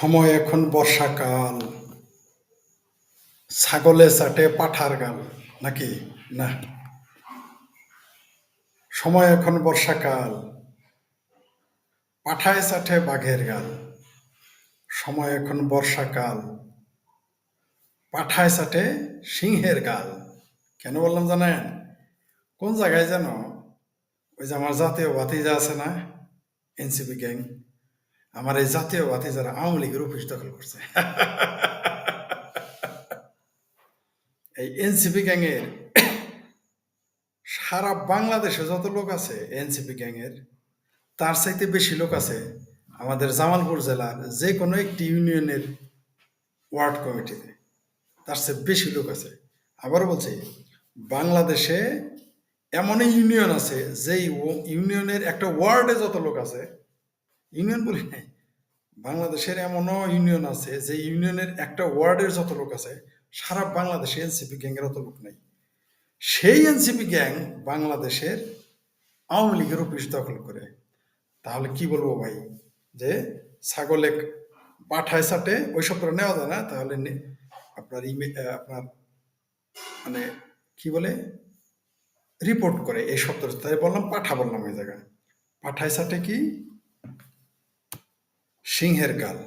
সময় এখন বর্ষাকাল। ছাগলে চাটে পাঠার গাল, নাকি? না। সময় এখন বর্ষাকাল। পাঠায় চাটে বাঘের গাল। সময় এখন বর্ষাকাল। পাঠায় চাটে সিংহের গাল। কেন বললাম জানেন? কোন জায়গায় যেন? ওই যে আমার জাতীয় ভাতিজা আছে না? NCP gang. আমার এই জাতীয় ভাতিজারা আওয়ামী লীগের অফিস দখল করছে। এই এনসিপি গ্যাংয়ের সারা বাংলাদেশে যত লোক আছে এনসিপি গ্যাংয়ের, তার চাইতে বেশি লোক আছে আমাদের জামালপুর জেলার যে কোনো একটি ইউনিয়নের ওয়ার্ড কমিটিতে। তার চেয়ে বেশি লোক আছে। আবার বলছি, বাংলাদেশে এমন ইউনিয়ন আছে যেই ইউনিয়নের একটা ওয়ার্ডে যত লোক আছে ইউনিয়ন বলি নাই, বাংলাদেশের এমনও ইউনিয়ন আছে যে ইউনিয়নের একটা ওয়ার্ডের যত লোক আছে, সারা বাংলাদেশে এনসিপি গ্যাংয়ের অত লোক নাই। সেই এনসিপি গ্যাং বাংলাদেশের আওয়ামী লীগের অফিস দখল করে। তাহলে কি বলব ভাই? যে ছাগলে পাঠায় সাটে ওই করে নেওয়া যায় না? তাহলে আপনার ইমে আপনার মানে কি বলে? রিপোর্ট করে এই শব্দ তাই বললাম, পাঠা বললাম ওই জায়গায়। পাঠায় সাটে কি? সিংহের গাল।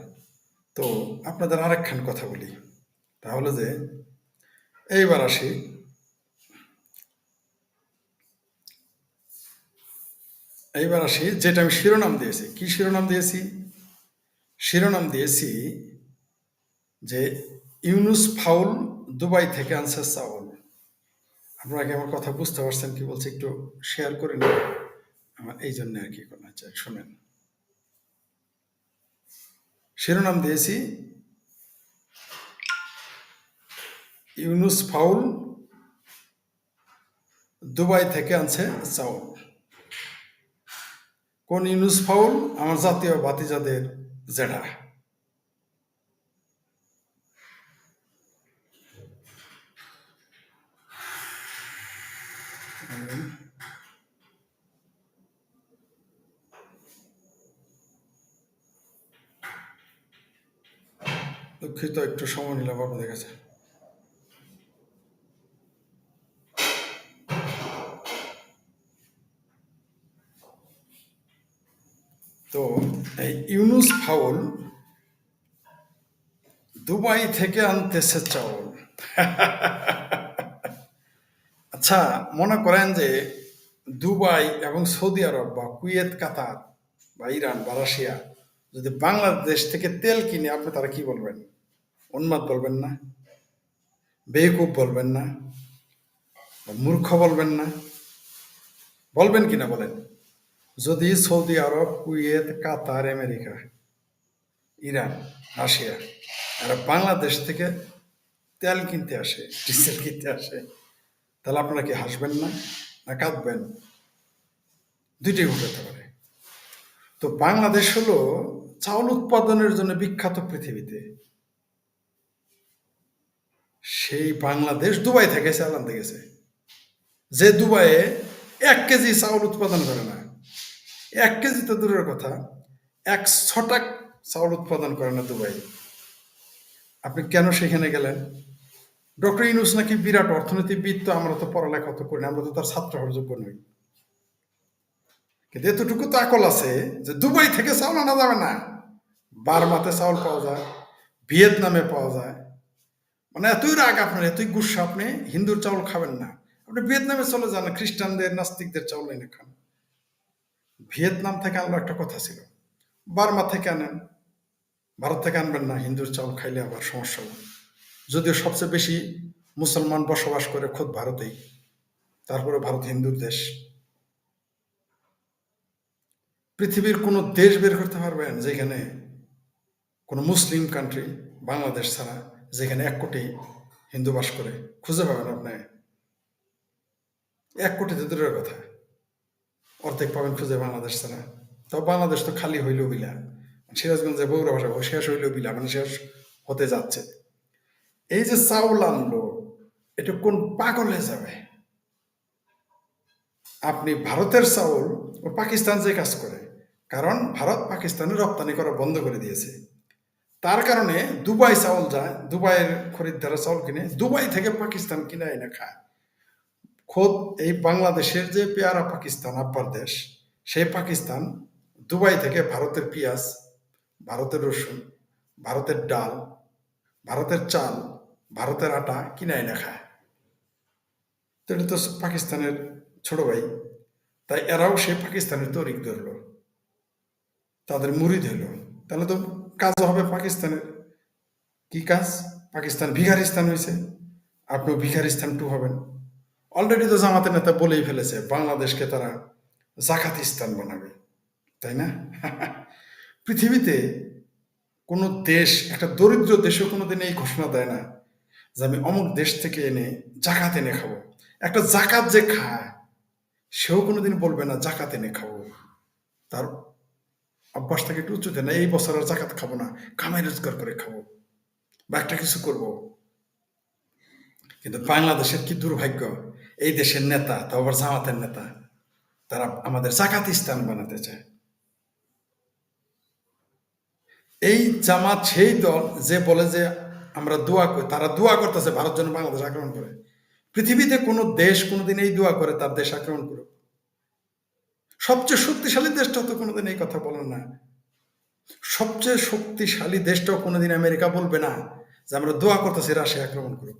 তো আপনাদের আরেকখান কথা বলি। তাহলে যে, এইবার আসি। এইবার আসি, যেটা আমি শিরোনাম দিয়েছি। কি শিরোনাম দিয়েছি? শিরোনাম দিয়েছি যে, ইউনুস ফাউল দুবাই থেকে আনসার চাউল। আপনারা কি আমার কথা বুঝতে পারছেন কি বলছি একটু শেয়ার করে নিন? আমার এই জন্য আর কি শোনেন। শিরোনাম দিয়েছি। ইউনুস ফাউল দুবাই থেকে আনছে চাউল। কোন ইউনুস ফাউল? আমার জাতীয় বাতিজাদের জেঠা। দুঃখিত, একটু সময় নিলাম আপনাদের কাছে। তো ইউনুস ফাউল দুবাই থেকে আনতেছে চাউল আচ্ছা মনে করেন যে দুবাই এবং সৌদি আরব বা কুয়েত, কাতার বা ইরান বা রাশিয়া যদি বাংলাদেশ থেকে তেল কিনে, আপনি তারা কি বলবেন? উন্মাদ বলবেন না, বেকুব বলবেন না, মূর্খ বলবেন না। বলবেন কিনা বলেন? যদি Saudi Arab, Kuwait, Qatar, America, Iran, Russia, এরা বাংলাদেশ থেকে তেল কিনতে আসে, ডিজেল কিনতে আসে, তাহলে আপনারা কি হাসবেন না না কাঁদবেন? দুইটাই ঘটাতে পারে। তো বাংলাদেশ হলো চাউল উৎপাদনের জন্য বিখ্যাত পৃথিবীতে। সেই বাংলাদেশ দুবাই থেকে চাল আনতে গেছে। যে দুবাইয়ে এক কেজি চাউল উৎপাদন করে না। এক কেজি তো দূরের কথা। এক ছটাক চাউল উৎপাদন করে না দুবাই। আপনি কেন সেখানে গেলেন? ডক্টর ইনুস নাকি বিরাট অর্থনীতিবিদ, তো আমরা তো পড়ালেখা তো করি না, আমরা তো তার ছাত্র হওয়ার যোগ্য নই। কিন্তু এতটুকু তো আকল আছে যে দুবাই থেকে চাউল আনা যাবে না। বারমাতে চাউল পাওয়া যায়, ভিয়েতনামে পাওয়া যায় মানে এতই রাগ আপনার, এতই গুসা আপনি, হিন্দুর চাউল খাবেন না। আপনি ভিয়েতনামে চলে যান, খ্রিস্টানদের, নাস্তিকদের চাউল এনে খান। ভিয়েতনাম থেকে আনলো একটা কথা ছিল। বার্মা থেকে আনেন, ভারত থেকে আনবেন না, হিন্দুর চাউল খাইলে আবার সমস্যা হবে। যদিও সবচেয়ে বেশি মুসলমান বসবাস করে খোদ ভারতেই, তারপরে ভারত হিন্দুর দেশ। পৃথিবীর কোনো দেশ বের করতে পারবেন যেখানে কোনো মুসলিম কান্ট্রি বাংলাদেশ ছাড়া যেখানে এক কোটি হিন্দু বাস করে, খুঁজে পাবেন আপনি। এক কোটিতে দূরের কথা। অর্ধেক পাবেন খুঁজে বাংলাদেশ ছাড়া। তো বাংলাদেশ তো খালি হইলেও বিলা। সিরাজগঞ্জে বৌরা ভাষা শেষ হইলেও বিলা মানে শেষ হতে যাচ্ছে। এই যে চাউল আনলো, এটা কোন পাগলে যাবে? আপনি ভারতের চাউল ও পাকিস্তান যে কাজ করে, কারণ ভারত পাকিস্তানে রপ্তানি করা বন্ধ করে দিয়েছে। তার কারণে দুবাই চাউল যায়, দুবাইয়ের খরিদ্দারা চাউল কিনে, দুবাই থেকে পাকিস্তান কিনে এনে খায়। খোদ এই বাংলাদেশের যে পেয়ারা পাকিস্তান আব্বার দেশ, সেই পাকিস্তান দুবাই থেকে ভারতের পেঁয়াজ, ভারতের রসুন, ভারতের ডাল, ভারতের চাল, ভারতের আটা কিনে এনে খায়। তো এটা তো পাকিস্তানের ছোট ভাই, তাই এরাও সেই পাকিস্তানের তরিক ধরল, তাদের মুড়ি ধরল। তাহলে তো কাজ হবে পাকিস্তানের। কি কাজ? পাকিস্তান ভিখারিস্তান হয়েছে আপনিও ভিখারিস্তান টু হবেন। অলরেডি তো জামাতের নেতা বলেই ফেলেছে, বাংলাদেশকে তারা জাকাতিস্তান বানাবে। তাই না? পৃথিবীতে কোনো দেশ, একটা দরিদ্র দেশও কোনোদিন এই ঘোষণা দেয় না যে আমি অমুক দেশ থেকে এনে জাকাত এনে খাব। একটা জাকাত যে খায়, সেও কোনোদিন বলবে না, জাকাত এনে খাব। তার অভ্যাস থাকে একটু উঁচুতে না এই বছর আর জাকাত খাব না, কামাই রোজগার করে খাব। বা একটা কিছু করব। কিন্তু বাংলাদেশের কি দুর্ভাগ্য? এই দেশের নেতা তাও আবার জামাতের নেতা, তারা আমাদের জাকাতিস্তান বানাতে চায়। এই জামাত, সেই দল যে বলে যে আমরা দোয়া করি, তারা দোয়া করতেছে, ভারত যেন বাংলাদেশ আক্রমণ করে। পৃথিবীতে কোনো দেশ কোনোদিন এই দোয়া করে, তার দেশ আক্রমণ করুক। সবচেয়ে শক্তিশালী দেশটা তো কোনোদিন এই কথা বলে না। সবচেয়ে শক্তিশালী দেশটাও কোনোদিন আমেরিকা বলবে না যে আমরা দোয়া করতেছি রাশিয়া আক্রমণ করুক।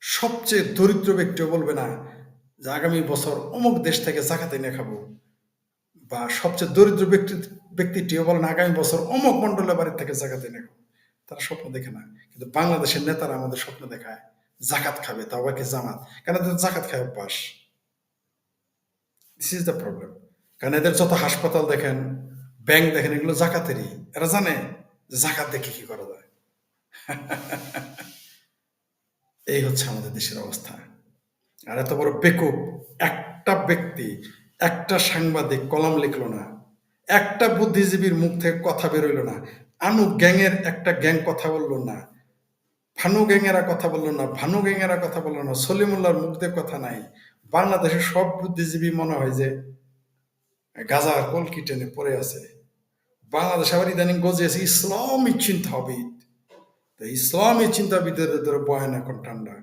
সবচেয়ে দরিদ্র ব্যক্তিও বলবে না যে আগামী বছর অমুক দেশ থেকে জাকাতে নিয়ে খাব। বা সবচেয়ে দরিদ্র ব্যক্তি ব্যক্তিটিও বলেন আগামী বছর অমুক মন্ডলের বাড়ির থেকে জাকাতে এনে খাব। তারা স্বপ্ন দেখে না। কিন্তু বাংলাদেশের নেতারা আমাদের স্বপ্ন দেখায়, জাকাত খাবে, তাও কি জামাত? কেন এদের জাকাত খায় অভ্যাস? দিস ইজ দ্য প্রবলেম কারণ এদের যত হাসপাতাল দেখেন, ব্যাংক দেখেন, এগুলো জাকাতেরই। এরা জানে যে জাকাত দেখে কি করা যায়। এই হচ্ছে আমাদের দেশের অবস্থা। আর এত বড় বেকুব, একটা ব্যক্তি, একটা সাংবাদিক কলম লিখল না। একটা বুদ্ধিজীবীর মুখ থেকে কথা বেরোইল না। আনু গ্যাংয়ের একটা গ্যাং কথা বলল না। ফানু গ্যাংয়েরা কথা বলল না, ভানু গ্যাংয়েরা কথা বলল না। সলিমুল্লাহর মুখ দিয়ে কথা নাই। বাংলাদেশের সব বুদ্ধিজীবী মনে হয় যে গাজার কলকি টেনে পড়ে আছে। বাংলাদেশ আবার ইদানিং গজিয়েছে ইসলামী চিন্তাবিদ। তো ইসলামী চিন্তাবিদের ধরে বয়ান এখন ঠান্ডা।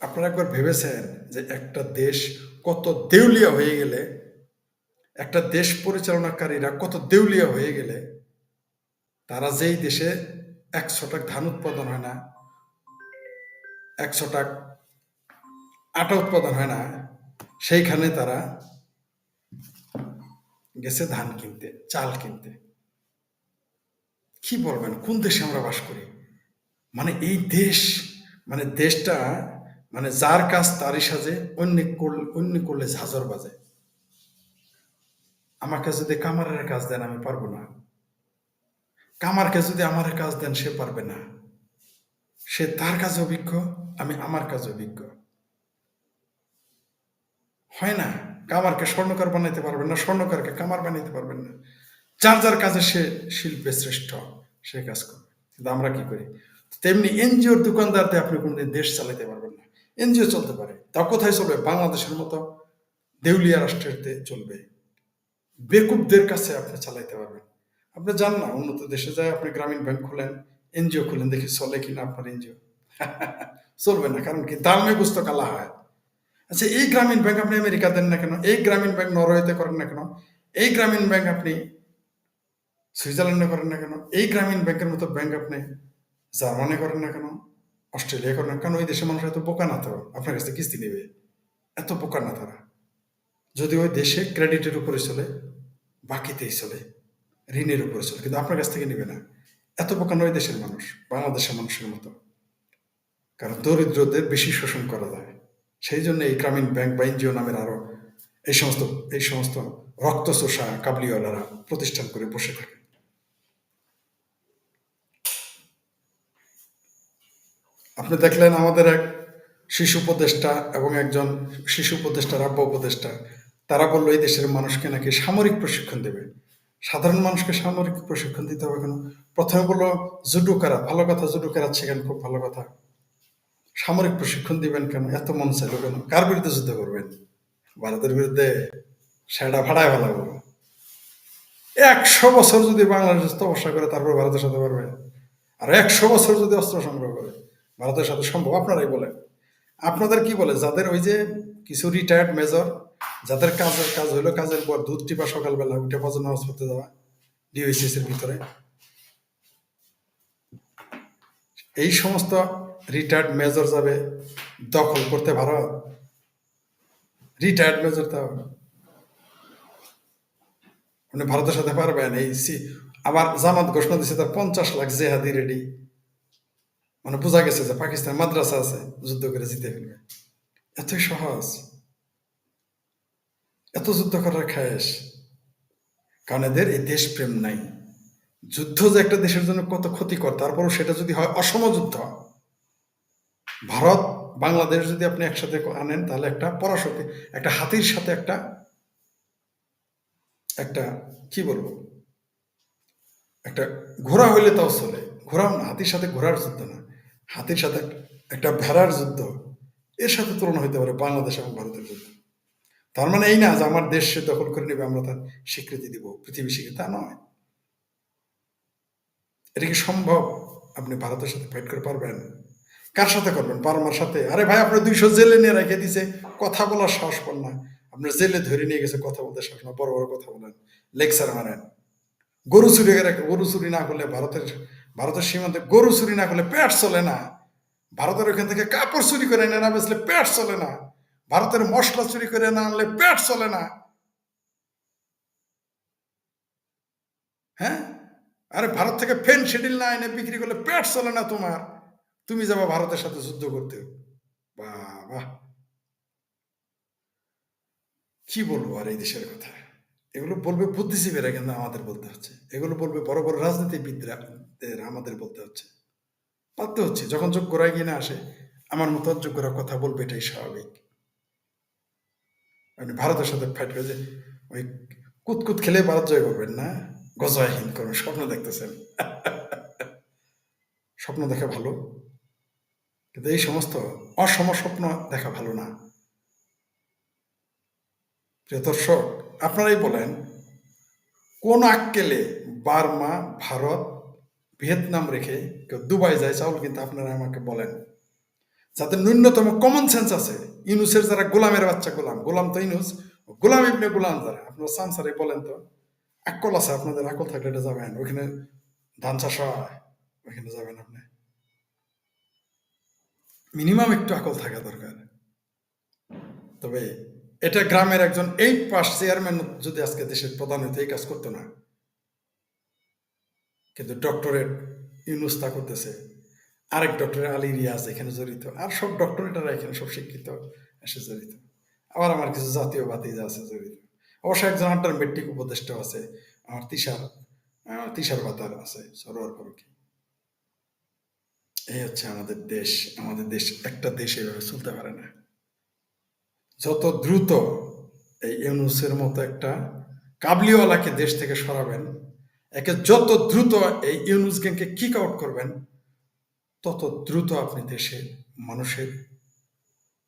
আপনারা একবার ভেবেছেন যে একটা দেশ কত দেউলিয়া হয়ে গেলে, একটা দেশ পরিচালনাকারীরা কত দেউলিয়া হয়ে গেলে, তারা যেই দেশে একশো টাকা ধান উৎপাদন হয় না একশো টাকা আটা উৎপাদন হয় না, সেইখানে তারা গেছে ধান কিনতে, চাল কিনতে। কি বলবেন, কোন দেশে আমরা বাস করি? মানে এই দেশ মানে দেশটা মানে যার কাজ তারই সাজে, অন্য করলে অন্য করলে ঝাঁঝর বাজে। আমাকে যদি কামারের কাজ দেন, আমি পারব না। কামারকে যদি আমার কাজ দেন, সে পারবে না। সে তার কাজে অভিজ্ঞ, আমি আমার কাজে অভিজ্ঞ। হয় না, কামারকে স্বর্ণকার বানাইতে পারবেন না, স্বর্ণকারকে কামার বানাইতে পারবেন না। যার যার কাজে সে শিল্পে শ্রেষ্ঠ, সে কাজ করবে। কিন্তু আমরা কি করি? তেমনি এনজিওর দোকানদারতে আপনি কোনোদিন দেশ চালাইতে পারবেন না। এনজিও চলতে পারে তা কোথায় চলবে? বাংলাদেশের মতো দেউলিয়া রাষ্ট্রেরতে চলবে। বেকুবদের কাছে আপনি চালাইতে পারবেন। আপনি যান না, উন্নত দেশে যায়, আপনি গ্রামীণ ব্যাংক খুলেন এনজিও খুলেন, দেখি চলে কিনা আপনার এনজিও। চলবে না, কারণ কি? দামে বুঝতো কালা হয় আচ্ছা এই গ্রামীণ ব্যাংক আপনি আমেরিকা দেন না কেন? এই গ্রামীণ ব্যাংক নরওয়েতে করেন না কেন? এই গ্রামীণ ব্যাংক আপনি সুইজারল্যান্ডে করেন না কেন? এই গ্রামীণ ব্যাংকের মতো ব্যাংক আপনি জার্মানি করেন না কেন? অস্ট্রেলিয়া করেন না কেন? ওই দেশের মানুষ এত বোকা না তো? আপনার কাছে কিস্তি নেবে? এত বোকা না তারা? যদি ওই দেশে ক্রেডিটের উপরে চলে, বাকিতেই চলে, ঋণের উপরে চলে, কিন্তু আপনার কাছ থেকে নেবে না। এত বোকা নয় দেশের মানুষ, বাংলাদেশের মানুষের মতো। কারণ দরিদ্রদের বেশি শোষণ করা যায়। সেই জন্য এই গ্রামীণ ব্যাংক বা এনজিও নামের আরও এই সমস্ত এই সমস্ত রক্তচোষা কাবলিওয়ালারা প্রতিষ্ঠান করে বসে থাকে। আপনি দেখলেন আমাদের এক শিশু উপদেষ্টা এবং একজন শিশু উপদেষ্টা রাব্য উপদেষ্টা, তারা বলল, এই দেশের মানুষকে নাকি সামরিক প্রশিক্ষণ দেবে। সাধারণ মানুষকে সামরিক প্রশিক্ষণ দিতে হবে কেন? প্রথমে বলল জুডো কারা ভালো কথা জুডো কারা শেখেন খুব ভালো কথা। সামরিক প্রশিক্ষণ দিবেন কেন? এত মন চাইল কেন? কার বিরুদ্ধে যুদ্ধ করবেন? ভারতের বিরুদ্ধে সেটা ভাড়ায় ফেলাবো একশো বছর যদি বাংলাদেশ তপস্যা করে, তারপর ভারতের সাথে পারবে। আর একশো বছর যদি অস্ত্র সংগ্রহ করে, ভারতের সাথে সম্ভব? আপনারাই বলেন। আপনাদের কি বলে? যাদের ওই যে কিছু রিটায়ার্ড মেজর যাদের কাজের কাজ হইল, কাজের পর দুধ টিপা সকালবেলা উঠে পর্যন্ত নামাজ পড়তে যাওয়া ডিওসিএস এর ভিতরে। এই সমস্ত রিটায়ার্ড মেজর যাবে, দখল করতে ভারত রিটায়ার্ড মেজর তাও মানে ভারতের সাথে পারবেন, এই সি- আবার জামাত ঘোষণা দিচ্ছে তার পঞ্চাশ লাখ জেহাদি রেডি মানে বোঝা গেছে যে পাকিস্তান মাদ্রাসা আছে, যুদ্ধ করে জিতে ফেলবে। এতই সহজ। এত যুদ্ধ করার খায়েশ। কারণ এদের এই দেশপ্রেম নাই। যুদ্ধ যে একটা দেশের জন্য কত ক্ষতিকর, তারপরও সেটা যদি হয় অসম যুদ্ধ। ভারত, বাংলাদেশ যদি আপনি একসাথে আনেন, তাহলে একটা পরাশক্তি, একটা হাতির সাথে একটা একটা, কি বলব? একটা ঘোড়া হইলে তাও চলে। ঘোড়া হাতির সাথে ঘোড়ার যুদ্ধ না। হাতির সাথে একটা ভেড়ার যুদ্ধ। এর সাথে তুলনা হইতে পারে বাংলাদেশ এবং ভারতের যুদ্ধ। তার মানে এই না যে আমার দেশ সে দখল করে নেবে, আমরা তার স্বীকৃতি দিব। পৃথিবী স্বীকৃতি তা নয়। এটা কি সম্ভব? আপনি ভারতের সাথে ফাইট করে পারবেন? কার সাথে করবেন? বার্মার সাথে? আরে ভাই, আপনার দুইশো জেলে নিয়ে রেখে দিছে। কথা বলার সাহস পান না। আপনার জেলে ধরে নিয়ে গেছে কথা বলতে সাহস না। বড় বড় কথা বলেন। লেকচার মারেন। গরু চুরি গরু চুরি না করলে ভারতের ভারতের সীমান্তে গরু চুরি না করলে পেট চলে না। ভারতের ওখান থেকে কাপড় চুরি করে না বেচলে পেট চলে না। ভারতের মশলা চুরি করে না আনলে পেট চলে না। হ্যাঁ? আরে ভারত থেকে ফেন শিডিল না এনে বিক্রি করলে পেট চলে না তোমার। তুমি যাবা ভারতের সাথে যুদ্ধ করতে। বাবা। কি বলব আর এই দেশের কথা? এগুলো বলবে বুদ্ধিজীবীরা কিন্তু আমাদের বলতে হচ্ছে। এগুলো বলবে বড় বড় রাজনীতিবিদরা আমাদের বলতে হচ্ছে। বাধ্য হচ্ছে, যখন যোগ্যরা এগিয়ে না আসে, আমার মতো যোগ্যরা কথা বলবে এটাই স্বাভাবিক। মানে ভারতের সাথে ফাইট করে যে ওই কুতকুত খেলে ভারত জয় করবেন না? গজয়হীন করবেন, স্বপ্ন দেখতেছেন। স্বপ্ন দেখা ভালো। কিন্তু এই সমস্ত অসম স্বপ্ন দেখা ভালো না। প্রিয় দর্শক, আপনারাই বলেন, কোন আক্কেলে বার্মা, ভারত, ভিয়েতনাম রেখে কেউ দুবাই যায়, চাউল কিন্তু আপনারা আমাকে বলেন। যাতে ন্যূনতম কমন সেন্স আছে ইনুসের যারা গোলামের বাচ্চা গোলাম গোলাম তো ইনুস গোলাম ইবনে গোলাম যারা, আপনারা সানসারে বলেন তো আকল আছে আপনাদের, আকল থাকলে এটা যাবেন ওখানে ধান চাষ হয় ওখানে যাবেন আপনি। মিনিমাম একটু আকল থাকা দরকার। তবে এটা গ্রামের একজন এই পাস চেয়ারম্যান যদি আজকে দেশের প্রধান হইতো এই কাজ করতো না, কিন্তু ডক্টরেট ইউনুস তা করতেছে। আরেক ডক্টরেট আলী রিয়াজ এখানে জড়িত। আর সব ডক্টরেটরা এখানে সব শিক্ষিত, এসে জড়িত। আবার আমার কিছু জাতীয় বাতিজা আছে জড়িত। অবশ্য একজন আন্টার মেট্রিক উপদেষ্টা আছে, আমার তিসার তিসার বাতার আছে, সরোয়ার ফারুকি এই হচ্ছে আমাদের দেশ আমাদের দেশ, একটা দেশ এভাবে চলতে পারে না। যত দ্রুত এই ইউনুসের মতো একটা কাবলিওয়ালাকে দেশ থেকে সরাবেন, একে যত দ্রুত এই ইউনুস গ্যাংকে কিক আউট করবেন তত দ্রুত আপনি দেশে মানুষের,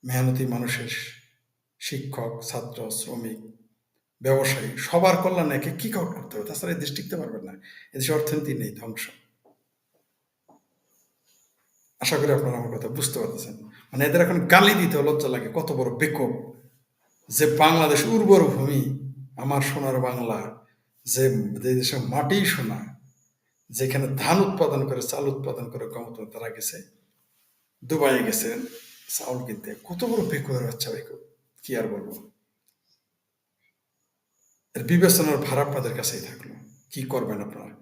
মেহনতি মানুষের শিক্ষক, ছাত্র, শ্রমিক, ব্যবসায়ী, সবার কল্যাণে একে কিক আউট করতে হবে। তাছাড়া এই দেশ টিকতে পারবেন না। এদেশে অর্থনীতি নেই, ধ্বংস। আশা করি আপনারা আমার কথা বুঝতে পারতেছেন। মানে এদের এখন গালি দিতে লজ্জা লাগে, কত বড় বেকব যে বাংলাদেশ উর্বর ভূমি, আমার সোনার বাংলা, যে যে দেশে মাটি সোনা যেখানে ধান উৎপাদন করে, চাল উৎপাদন করে উৎপাদন তারা গেছে, দুবাইয়ে গেছে, চাউল কিনতে। কত বড় বেকুয়ার বেকুব কি আর বলব? এর বিবেচনার ভার আপনাদের কাছেই থাকল। কি করবেন আপনারা?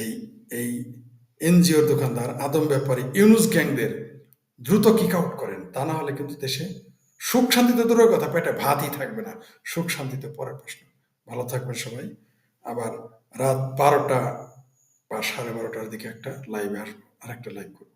এই এই এনজিওর দোকানদার, আদম ব্যাপারী, ইউনুস গ্যাংদের দ্রুত কিক আউট করেন। তা না হলে কিন্তু দেশে সুখ শান্তিতে দূরের কথা, পেটে ভাতই থাকবে না। সুখ শান্তিতে পরের প্রশ্ন। ভালো থাকবেন সবাই। আবার রাত বারোটা সাড়ে বারোটার দিকে একটা লাইভ আর একটা লাইভ করব।